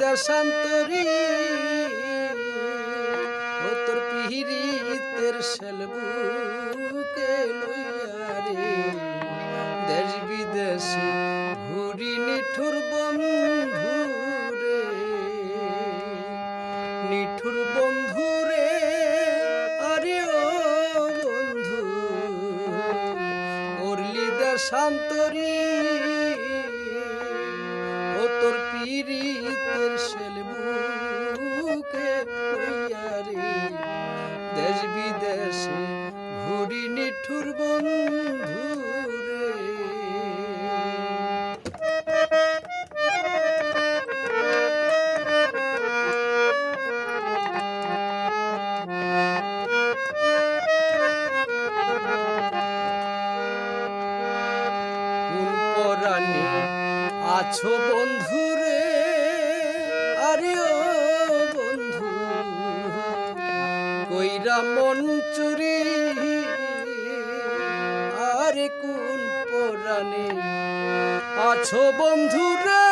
দেশান্তরী। ও তোর পিহিরিতের সেলবুকে লইয়া রে। দেশ বিদেশে ঘুরি নিঠুর বন্ধু রে নিঠুর বন্ধু রে আরে ও বন্ধু। করলি দেশান্তরী। তোর পিরিতের সেলবুকে লইয়া আছো বন্ধু রে আরে ও বন্ধু, কইরা মন চুরি। আরে কোন পরাণে আছো বন্ধু রে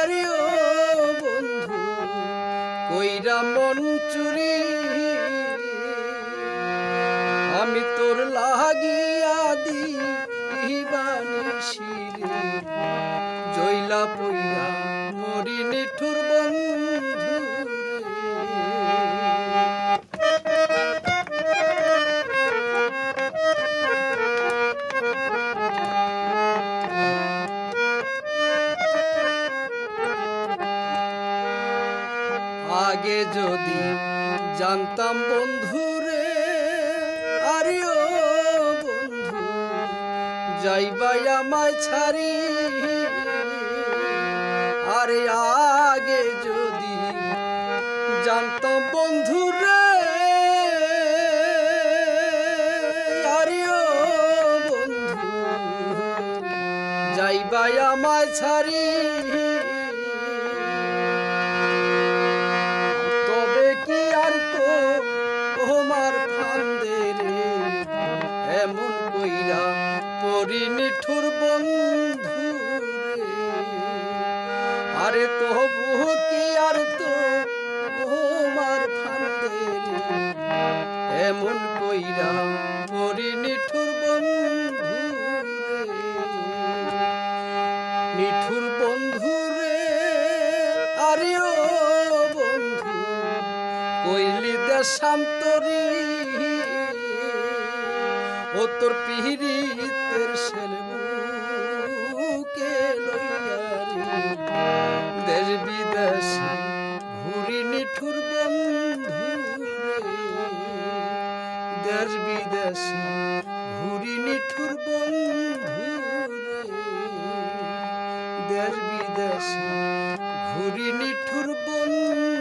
আরে ও বন্ধু, কইরা মন চুরি। আমি তোর দিবানি শিরে জইলা পইরা মরি নিঠুর আগে যদি জানতাম বন্ধু যাইবাই আমায় ছাড়ি। আরে আগে যদি জানতাম বন্ধু রে, আরে ও বন্ধু, যাইবাই আমায় ছাড়ি। পরিনিঠুর বন্ধু রে। আরে তবু কি আর তো তোমার এমন কইরা পরিনিঠুর বন্ধু নিঠুর বন্ধু রে, আরে ও বন্ধু, কইলি দেশান্তরি ও তোর পিহিরিতের দেশ বিদেশে ঘুরি নিঠুর দেশ বিদেশে ঘুরি নিঠুর দেশ বিদেশে ঘুরি নিঠুর বন্ধু